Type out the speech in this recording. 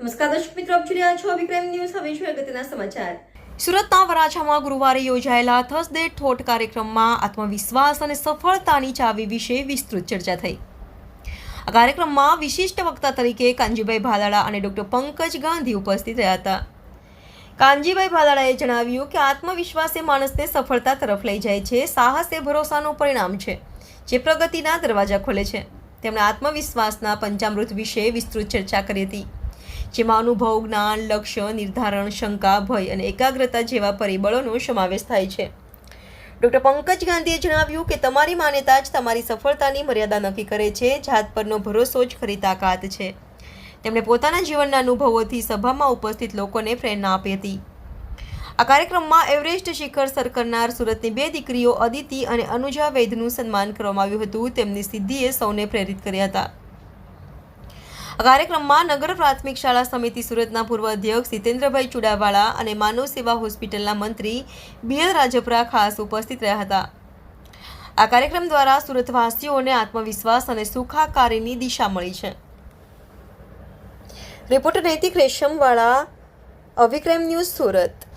નમસ્કાર દર્શક મિત્રો, આપ જોઈ રહ્યા છો વિક્રમ ન્યૂઝ. હવે છે અગત્યના સમાચાર. સુરતના વરાછામાં ગુરુવારે યોજાયેલા થર્સડે ઠોઠ કાર્યક્રમમાં આત્મવિશ્વાસ અને સફળતાની ચાવી વિશે વિસ્તૃત ચર્ચા થઈ. આ કાર્યક્રમમાં વિશિષ્ટ વક્તા તરીકે કાનજીભાઈ ભાલાળા અને ડૉક્ટર પંકજ ગાંધી ઉપસ્થિત રહ્યા હતા. કાનજીભાઈ ભાલાળાએ જણાવ્યું કે આત્મવિશ્વાસ એ માણસને સફળતા તરફ લઈ જાય છે, સાહસ એ ભરોસાનું પરિણામ છે, જે પ્રગતિના દરવાજા ખોલે છે. તેમણે આત્મવિશ્વાસના પંચામૃત વિશે વિસ્તૃત ચર્ચા કરી હતી. જેમાં અનુભવ, જ્ઞાન, લક્ષ્ય, નિર્ધારણ, શંકા, ભય અને એકાગ્રતા જેવા પરિબળોનો સમાવેશ થાય છે. ડૉક્ટર પંકજ ગાંધીએ જણાવ્યું કે તમારી માન્યતા જ તમારી સફળતાની મર્યાદા નક્કી કરે છે, જાત પરનો ભરોસો જ ખરી તાકાત છે. તેમણે પોતાના જીવનના અનુભવોથી સભામાં ઉપસ્થિત લોકોને પ્રેરણા આપી હતી. આ કાર્યક્રમમાં એવરેસ્ટ શિખર સર કરનાર સુરતની બે દીકરીઓ અદિતિ અને અનુજા વૈદનું સન્માન કરવામાં આવ્યું હતું. તેમની સિદ્ધિએ સૌને પ્રેરિત કર્યા હતા. આ કાર્યક્રમમાં નગર પ્રાથમિક શાળા સમિતિ સુરતના પૂર્વ અધ્યક્ષ જીતેન્દ્રભાઈ ચુડાવાળા અને માનવ સેવા હોસ્પિટલના મંત્રી બીએલ રાજપરા ખાસ ઉપસ્થિત રહ્યા હતા. આ કાર્યક્રમ દ્વારા સુરતવાસીઓને આત્મવિશ્વાસ અને સુખાકારીની દિશા મળી છે. રિપોર્ટર નૈતિક રેશમવાળા અવિક્રમ ન્યૂઝ સુરત.